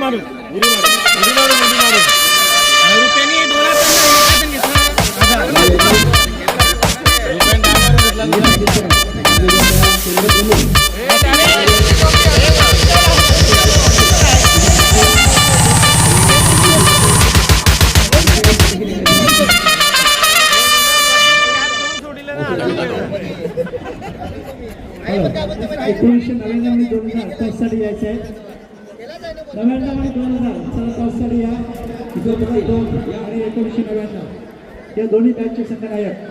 मारू उडी मारू उडी मारू उडी मारू रुपयानी दोन हातांना एकाच घेतला रुपयाने डावावर घेतला ए, टाळे. सोडले ना एकोणीसशे नव्याण्णव आणि दोन हजार पाच साठी यायचे आहे नव्याण्णव आणि दोन हजार चला पाच या. दोन आणि एकोणीसशे नव्याण्णव. या दोन्ही बॅचचे संघनायक.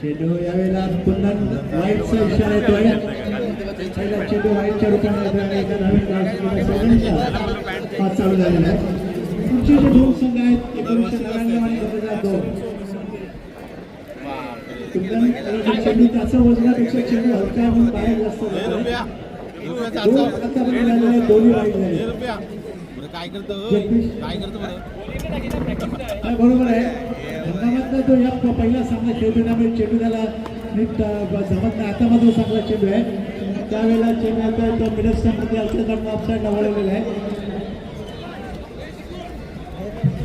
चेंडू यावेळेला पुन्हा वाईटचा इशारा येतोय पहिला चेंडू रूपाने एका नवीन चालू झालेला आहे पुढचे जे दोन संघ आहेत एकोणीसशे नव्याण्णव आणि दोन हजार दोन. असं वजनापेक्षा चेंडू हलका म्हणून बाहेर जास्त काय करतो काय करतो बरोबर आहे हंगामातला तो या पहिला सामना खेळतो त्यामुळे चेंडू त्याला नीट जमत नाही आता माझा चांगला चेंडू आहे त्यावेळेला चेंडू आता तो मिडल स्टंपमध्ये अल्टरकडनं ऑफसाईड वळवलेला आहे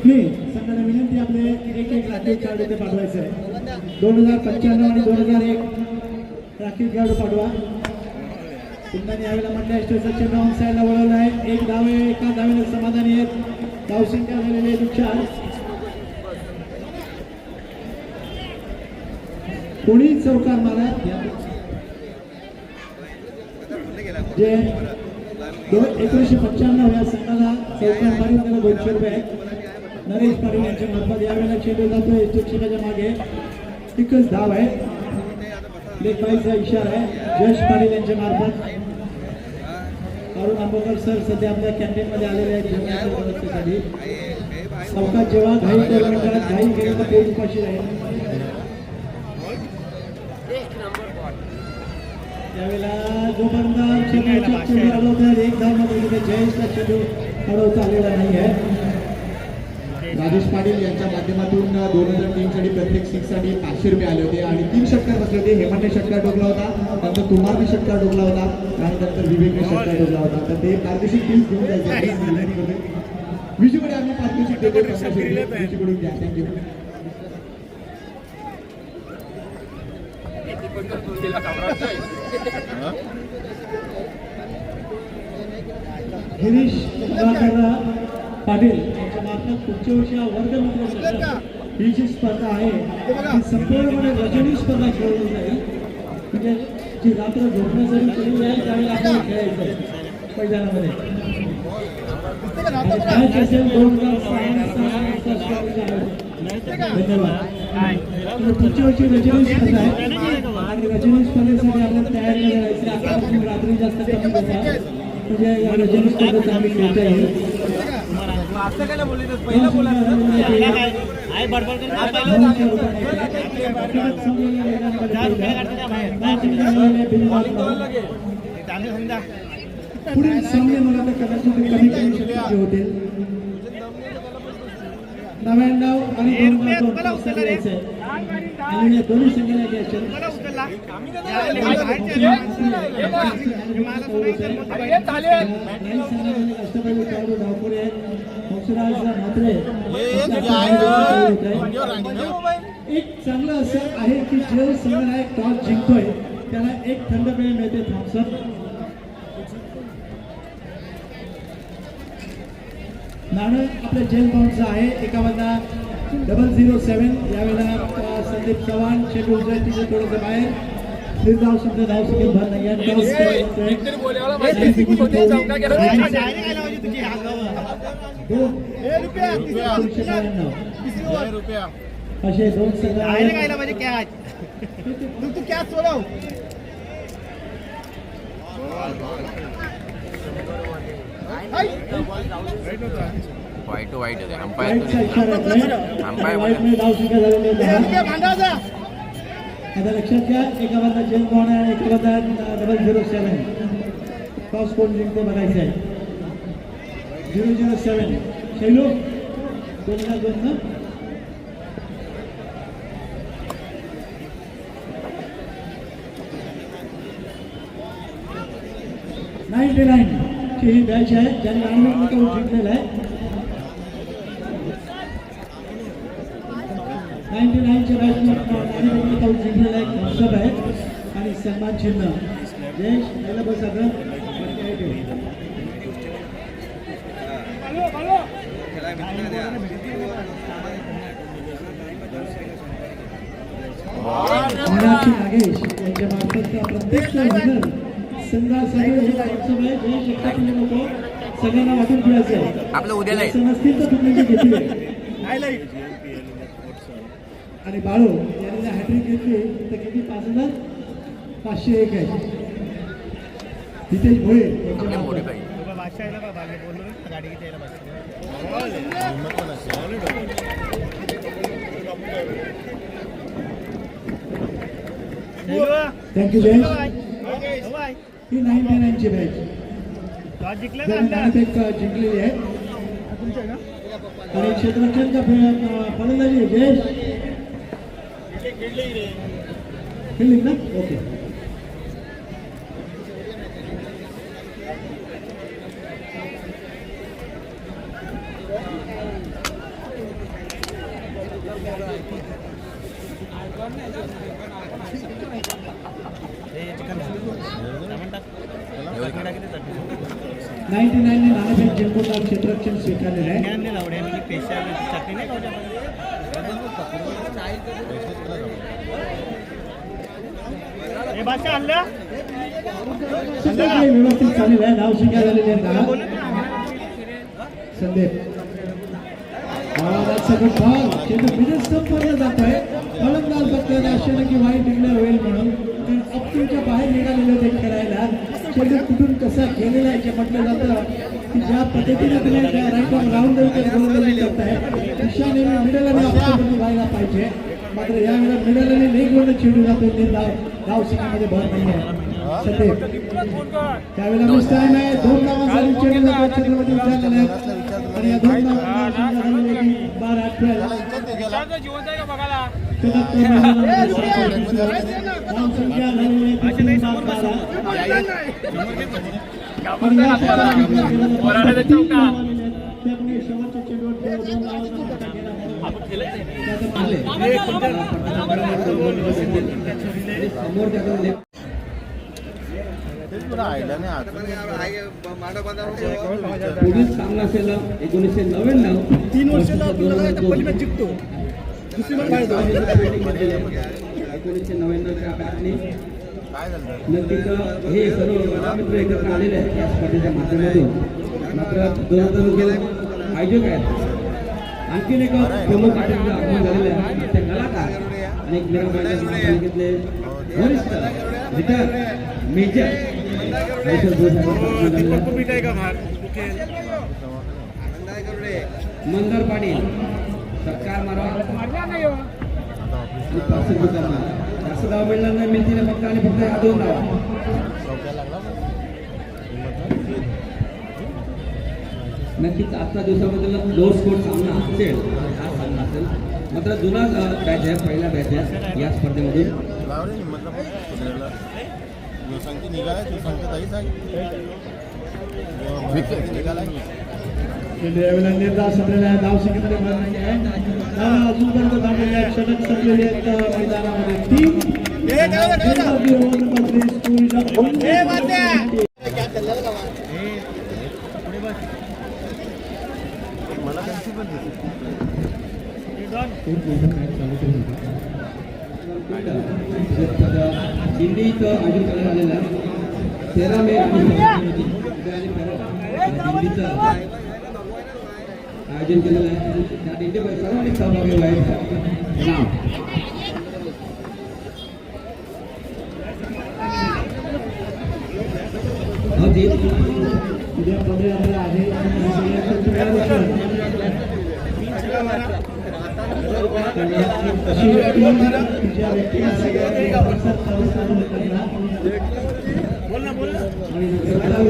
नाही संघाला विनंती आपले एक एक राखीव खेळाडू ते पाठवायचं आहे दोन हजार पंच्याण्णव आणि दोन हजार एक राखीव खेळाडू पाठवा सिंधाने यावेळेला म्हटल्या एसटीचा चेंडू ऑन साईडला वळवलं आहे. एक धावे एका धावेने समाधानी आहेत. धावसंख्या झालेली आहे चार कोणी चौकार मारा जे एकोणीसशे पंच्याण्णव या संघाला चौकार मारून त्याला दोनशे रुपये. आहेत नरेश पाटील यांच्या मार्फत यावेळेला चेंडू जातोय. शिक्षकाच्या मागे. एकच धाव आहे. लेखबाईचा इशारा आहे. जयश पाटील यांच्या मार्फत. अरुण आंबेकर सर सध्या आपल्या कॅन्टीनमध्ये आलेले आहेत. जेव्हा घाई घाई केली तर पोट उपाशी राहील. त्यावेळेला जोपर्यंत चेंडू अडवतात एक धावमध्ये तिथे जयेशला चेंडू अडवता आलेला नाही आहे राजेश पाटील यांच्या माध्यमातून दोन हजार तीन साठी प्रत्येक सिक्ससाठी पाचशे रुपये आले होते आणि तीन षटकार बसले होते. हेमंतने षटकार टोकला होता नंतर कुमारने षटकार टोकला होता आणि नंतर विवेकने षटकार टोकला होता. तर ते पारितोषिक तीस घेऊन जायचे. विजूकडे आम्ही देतो विजूकडून घ्या. Thank you Girish Patil. यांच्या पुढच्या वर्षी हा ही जी स्पर्धा आहे ती संपूर्णपणे रजनी स्पर्धा खेळवली जाईल. म्हणजे जी रात्र झोपण्यासाठी केली जाईल त्यावेळेला आपल्याला खेळायचं मैदानामध्ये. मॅच असेल दोन हज़ार सहा. धन्यवाद. पुढच्या वर्षी रजनी स्पर्धा आहे. आणि रजनी स्पर्धेसाठी आपल्याला तयारी करायची रात्री जास्त कमी होता म्हणजे या रजनी स्पर्धेत आम्ही खेळता येईल असं काय बोलली पहिला बोला आहे बडबड पुढील सामने मला तर कदाचित कमी कमी शक्य होतील. नव्याण्णव आणि दोन दोन पाच आहे आणि दोन्ही धावपुरे आहेत एक चांगलं असं आहे की जो संघनायक टॉस जिंकतोय त्याला एक थंड पेय मिळते थॉम्सन नाणं आपल्या जेल बाउंडचं आहे एका बाजूला डबल झिरो सेवन यावेळेला संदीप चव्हाण उजव्या तिथे थोडंसं बाहेर. निर्धाव शब्द धाव सकेल भर नाही. असे दोन संघ आहेत. तू क्या सोडव. वाईट वाईट आहे. वाईटचा अंपायर. अंपायर. आता लक्षात घ्या एका बाजूला जेल बॉन्ड आहे एका बाजूला डबल झिरो सेवन टॉस कोण जिंकते बघायचं आहे. झिरो झिरो सेवन शैलू दोन हजार दोन ना नाईन्टी नाईन ही बॅच आहे ज्यांनी नाणेफेक जिंकलेला आहे. नाईन्टी बॅचनं नाणेफेक जिंकलेला एक थम्सअप आहे आणि सन्मान चिन्ह जयेश पहिलं बस सगळं नागेश यांच्या मार्फत प्रत्येक संघा सगळे हे आहे जयेश एकटा तुम्ही नको सगळ्यांना वाटून ठेवायचं आहे आपलं उद्याला आहे. असं नसतील तर तुम्ही घेतले आणि बाळू यांनी हॅट्रिक घेतली तर किती? पाच हजार? पाचशे एक आहे. हितेश बादशाह. थँक्यू जयेश हो बाय. नाईन्टी नाईनची बॅच जिंकलेली आहे. आणि क्षेत्ररक्षणचा फे- फलंदाजी जयेश. ফিল্ডিং না ওকে ನೈಂಟಿ ನೈನ್ ನಾನೇ ಜಂಪುಟಾರ್ ಚಿತ್ರಕ್ಷಣ ಸ್ವೀಕಾರ್ಯ व्यवस्थित चालेल आहे. नाव स्वीकार झालेले संदीप. जात आहे. फलंदाज की वाईट डिक्लेअर होईल म्हणून. कारण बाहेर निघालेले होते खेळायला. कुठून कसा गेलेला आहे म्हटलं जातं. की ज्या पद्धतीने तुम्ही त्या राऊंड मिडल आणि व्हायला पाहिजे. मात्र यावेळेला मिडल आणि लेग वर चिडू जातो ते धाव धाव सिंगामध्ये भर नाही आहे त्यावेळेला मिस टाइम आहे दोन धावांसाठी चेंडू जातो छत्रपती विचारलेले आहेत आणि या दोन धावांसाठी बारा अठरा शतक तो झालेली आहे पोलीस चांगला बाद असेल एकोणीसशे नव्याण्णव तीन वर्ष जिंकतो एकोणीसशे नव्याण्णवच्या बॅटने नक्कीच हे सर्व मित्र एकत्र आलेले आहेत. या स्पर्धेच्या माध्यमातून मात्र दोन हजार दोन आयोजक आहेत. आणखीन एक प्रमुख अतिथीचं आगमन झालेलं आहे. ते कलाकार आणि एक सांगितले वरिष्ठ रिटायर मेजर हर्षद मंदार पाटील सरकार मारा आणि जास्त धाव मिळणार नाही मिळतील फक्त आणि फक्त या दोन धावा. नक्कीच आजच्या दिवसाबद्दल लो स्कोर सामना असेल हा सामना असेल मात्र जुना बॅच आहे पहिला बॅच आहे या स्पर्धेमधून. निर्धार संपलेला आहे धाव अजूनपर्यंत आहेत षटक संपलेली आहेत मैदानामध्ये. तीन खेळाडू ओव्हर आयोजन करण्यात तेरा मे आयोजन केलेलं आहे. त्या दिंडीमध्ये सर्वांनी सहभागी व्हायचं. नाव अगदी उद्या पदयात्रा आहे आणि सगळ्यांचं तयार अशी व्यक्ती ज्या व्यक्तीला सगळ्यांनी प्रसाद चालू करणार बोल ना बोल ना आणि सत्तावीस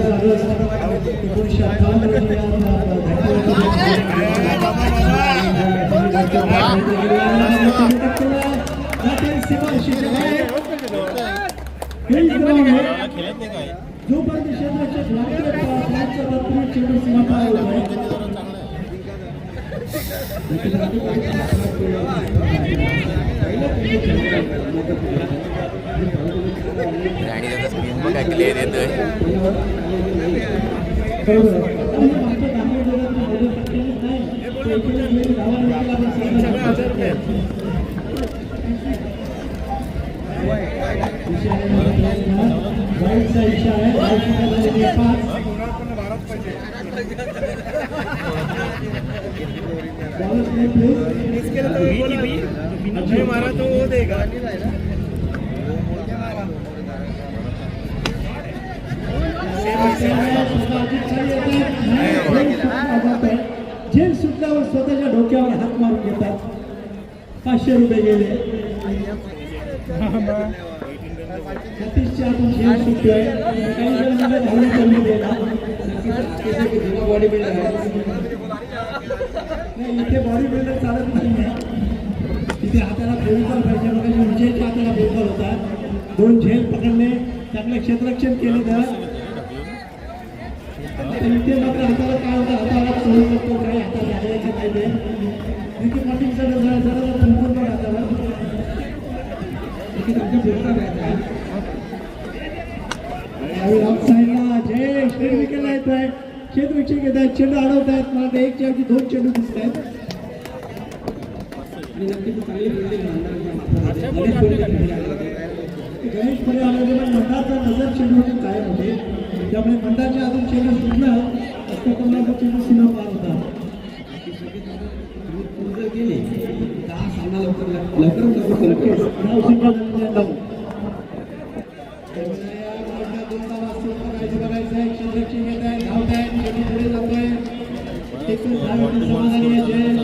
ऑगस्ट एकोणीसशे जोपर्यंत क्षेत्राच्या चेंडू सीमा आणि त्याचा स्क्रीन बघा क्लिअर येतोय. बरोबर आणि नहीं मारा तो वो देगा। जेल सुटल्यावर स्वतःच्या डोक्यावर हात मारून घेतात पाचशे रुपये गेले छत्तीसच्या आपण जेल सुटतोय काही कमी जुना बॉडी बिल्डर इथे बॉडी बिल्डर चालत नाही. त्या हाताला फेविकॉल पाहिजे मग विजयच्या हाताला फेविकॉल होता. दोन झेल पकडले चांगलं क्षेत्ररक्षण केलं तर इथे मात्र हाताला काय होतं हाताला चोळू शकतो काही ते. हाताला. आहे यावेळी जय येत आहे क्षेत्ररक्षण घेत आहेत चेंडू अडवत आहेत मला एक चेंडू दोन चेंडू दिसत आहेत आणि नक्कीच चांगली फिल्डिंग गणेश होते. पुढे नजर चेंडूवरती कायम होते त्यामुळे मंडळाच्या अजून चेंडू सुटलं असतं चेंडू सीमा पार होता गेले दहा सामना लवकर लवकर नक्कीच नाव नऊ. दोन आहे आहे धावत आहे चेंडू पुढे जातोय समाधानी आहे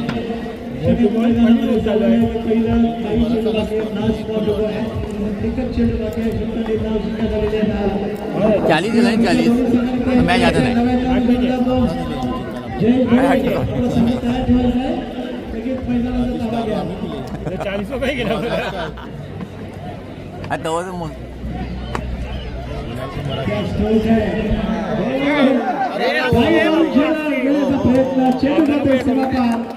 जय चेंडू मैदानामध्ये चालू आहे पहिलं काही चेंडू बाकी आहे. नाव स्पॉट उभं आहे एकच चेंडू बाकी आहे शेतकरी नाव सुद्धा झालेले आहे नाव चालीस दिला ना चालीस मॅच आता नाही जय चालीस गेला आता मग प्रयत्न चेंडू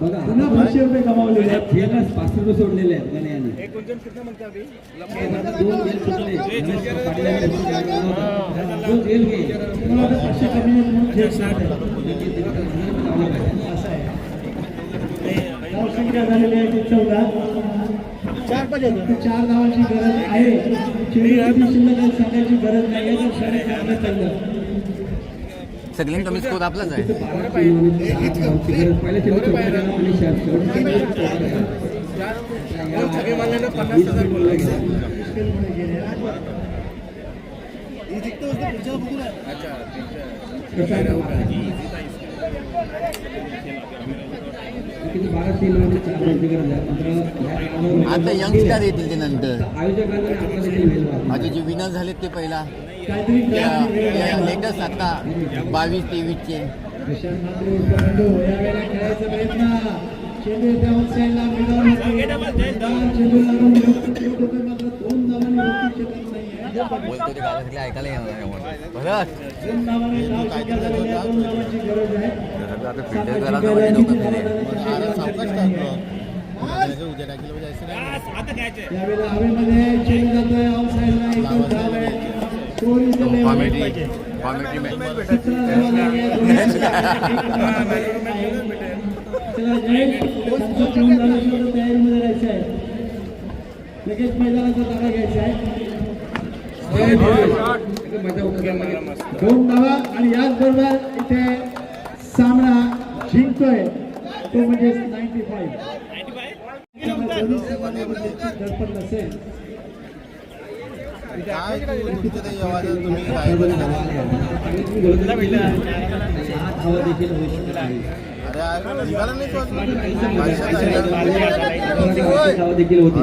पुन्हा पाचशे रुपये गेलाच पाचशे रुपये सोडलेले आहेत पाचशे कमी धावसंख्या झालेली आहे चौदा. चार चार धावांची गरज आहे. शिल्लक सांगायची गरज नाही आहे तर चांगलं चाललं. सगळ्यांनी कमी स्कोर आपलाच आहे. बारा आता यंगस्टर येतील ते नंतर. आयोजकांनी आता जे विनर झालेत ते पहिला. लेटेस्ट आता बावीस तेवीसचे बोलतो ते गावातले ऐकायला येणार नाही आता फिल्टर करायला आहे score is the comedy comedy लगेच मैदानाचा ताबा घ्यायचा आहे. मजा उतरला दोन धावा आणि याचबरोबर इथे सामना जिंकतोय तो म्हणजे नाईन्टी फाईव्ह देखील होती.